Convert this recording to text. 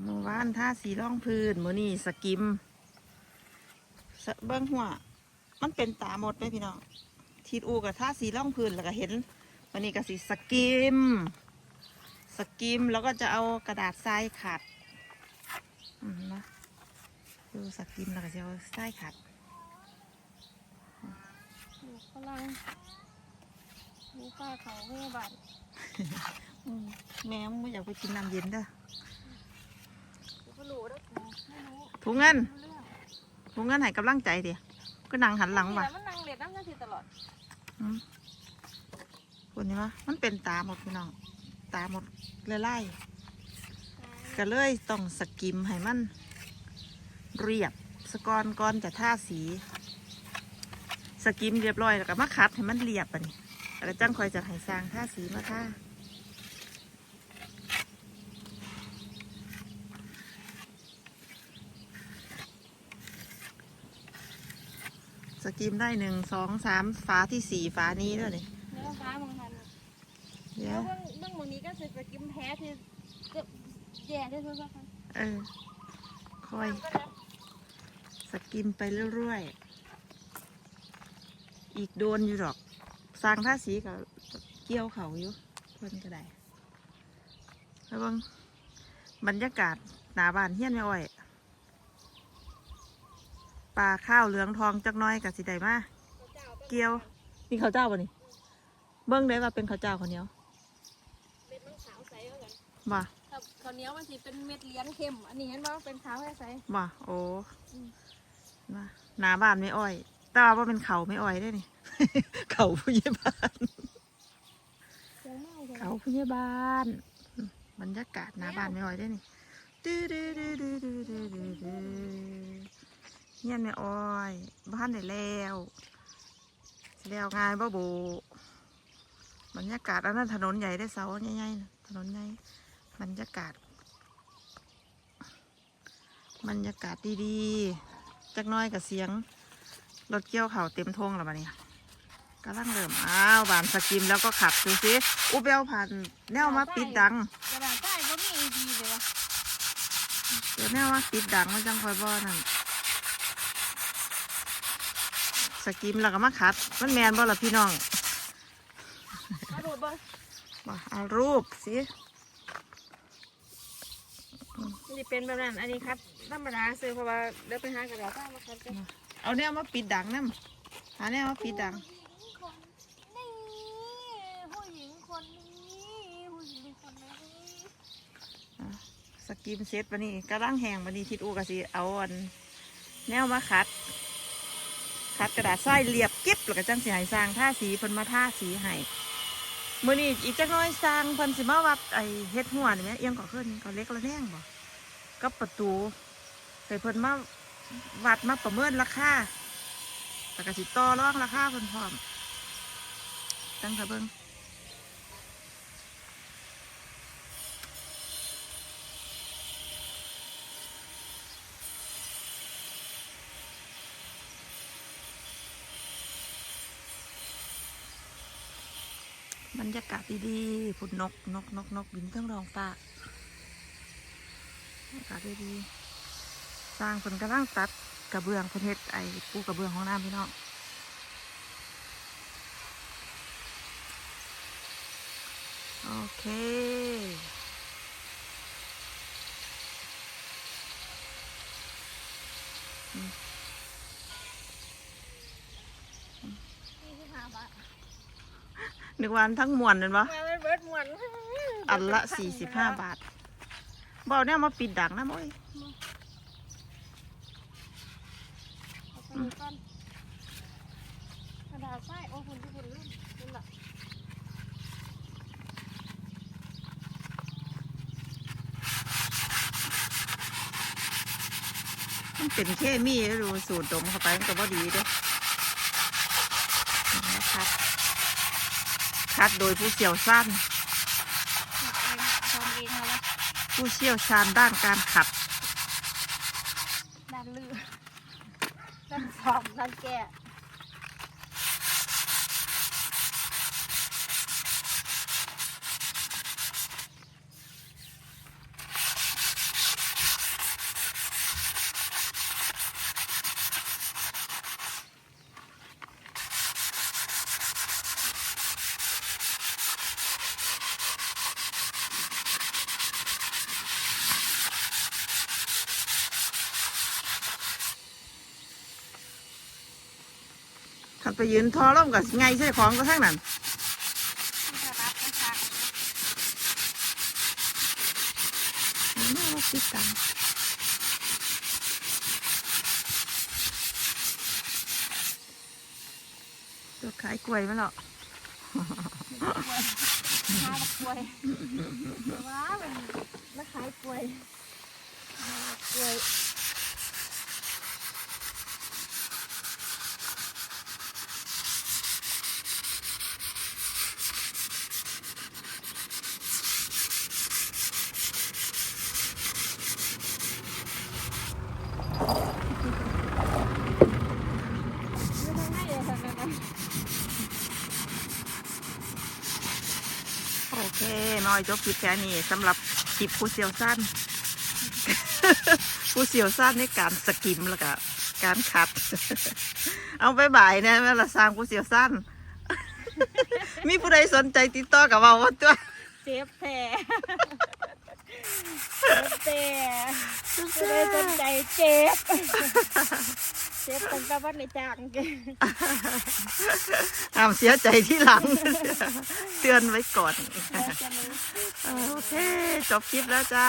เมื่อวานท่าสีร่องพื้นมือนี่สกิมสะเบิ้งหัว มันเป็นตาหมดไหมพี่น้องทีดอูกับท่าสีร่องพื้นแล้วก็เห็นวันนี้ก็สีสกิม สกิมแล้วก็จะเอากระดาษทรายขัดอืมนะดูสกิมแล้วก็จะเอาทรายขัดดูกำลังดูป้าเขาเพื่อบัตรอืมแม่ไม่อยากไปกินน้ำเย็นเด้อ ดูก็รู้แล้วกูไม่รู้ ถุงเงินไม่รู้เรื่องถุงเงินให้กำลังใจเดียก็นั่งหันหลังว่ะนี่แมันนั่งเล็ดนั่งกันทีตลอดอืมคนนี้วะมันเป็นตาหมดพี่น้อง ตาหมดไล่ๆก็เลยต้องสกิมให้มัน เรียบสกอนก่อนจะท่าสี สกิมเรียบร้อยแล้วก็มาคัดให้มันเรียบอันนี้แล้วจังคอยจะให้สร้างท่าสีมาท่า สกิมได้หนึ่งสองสามฝาที่สี่ฝานี้ด้วยนี่เนื้อฟ้าบางทันเดี๋ยแล้ววเบื้องเบื้องบนนี้ก็จะจะกินแพ้ที่จะแย่ที่สุดสักครั้งเออคอยก็แล้วสกิมไปเรื่อยๆ อีกโดนอยู่หรอก สร้างท่าสีกับเกี่ยวเขาอยู่เพิ่นก็ได้แล้วเบางบรรยากาศหนาบานเฮี้ยนไม่อ่อย ปลาข้าวเหลืองทองจักน้อยกับสีใดมาเกี๊ยว นี่ข้าวเจ้าป่ะนี่ เบิ้งได้ว่าเป็นข้าวเจ้าข้าวเหนียวเป็นมันขาวใสเหมือนกันบ่าข้าวเหนียวมันสิเป็นเม็ดเลี้ยงเค็ม อันนี้เห็นว่าเป็นขาวใสบ่าโอ้มาหนาบานไม่อ้อย แต่ว่าเป็นเขาไม่อ้อยได้นี่ เขาผู้ใหญ่บ้านเขาผู้ใหญ่บ้านบรรยากาศหนาบานไม่อ้อยได้นี่ดื้ดื้ดื้ดื้ดื้ดื้ เงี้ยนไม่อ้อยบ้านได้แล้วสิแล้วง่ายบ่โบบรรยากาศอันนั้นถนนใหญ่ได้เสาใหญ่ๆน่ะถนนใหญ่บรรยากาศ บรรยากาศดีๆจักหน้อยกับเสียงรถเกี่ยวเขาวเต็มทงแล้วบัดนี้กำลังเริ่มอ้าวบานสกิมแล้วก็ขับดูสิอุเบลผ่านแนวมาปิดดังกระดาษใต้ก็มีดีเลยวะเดี๋ยวแนวมาปิดดังมันจังคอยบ่นั่น สกิมแล้วก็มาขัด มันแมนบ่ล่ะพี่น้องมาดูดเบิ้งบ่เอารูปสินี่เป็นแบบนั้นอันนี้ครับธรรมดาซื้อเพราะว่าเดี๋ยวไปหากระดาษใต้มาครับจ้ะเอาแนวมาปิดดังนํหาแนวมาปิดดังนี่ผู้หญิงคนนี้ผู้หญิงคนนี้สกิมเซ็ตวันนี้กำลังแหงวันนี้ทิดอูกสิเอาอันแนวมาขัดัดกระดาษทรายเรียบกิบแล้วก็จังสีให้สร้างท่าสีเพิ่นมาท่าสีให้มื้อนี้อีกจักน้อยสร้างเพิ่นสิมาวัดไอ้เฮ็ดหัวนี่แหมเอียงก็ขึ้นก็เล็กละแนงบ่กับประตูให้เพิ่นมาวัดมาประเมินราคาแล้วก็สิต่อรองราคาเพิ่นพร้อมตังค่ะเบิ่ง บรรยากาศดีๆพุ่นนกนกนกนกบินเครื่องรองฟ้าบรรยากาศดีๆสร้างเพิ่นกำลังตัดกระเบื้องเพิ่นเฮ็ดไอ้ปูกระเบื้องของน้ำพี่น้องโอเคนี่คือหาบาท นึกวาอันทั้งมวลนั่นปะมาเป็นเบิร์ดมวนอันละสี่สิบห้าบาทบอกเนี่ยมาปิดดังนะโมยเอาไปดูก่อนกระดาษใต้โอ้คุณทุกคนเล่นนี่แหละมันเป็นเคมีดูสูตรดมเข้าไปมันก็บ่ดีเด้วยคัด คัดโดยผู้เชี่ยวชาญทำเองทำเองเอาละผู้เชี่ยวชาญด้านการขัดด้านลือด้านสอบด้านแก่ ขันไปยืนทอร่มกับไงใช่ของก็ทั้งนั้นนจะรับนะคะเอาหน้ามาติดตามตัวขายกล้วยมาแล้วข้าวกล้วยว้าวมันมาขายกล้วยกล้วย ไม่ทำให้เลยทำไมนะ โอเค น้อยจบคลิปแค่นี้สำหรับคลิปผู้เชี่ยวชาญผู้เชี่ยวชาญในการสกิมแล้วก็การขัด เอาไปบ่ายเนี่ยเวลาสร้างผู้เชี่ยวชาญมีผู้ใดสนใจติดต่อกับเราว่าตัวเจ็บแผลเจ็บแผลจะได้สนใจเจ็บ เจ็บตั้งแต่วันในจ้างเจ็บห้ามเสียใจที่หลัง เตือนไว้ก่อนจะรู้โอเค จบคลิปแล้วจ้า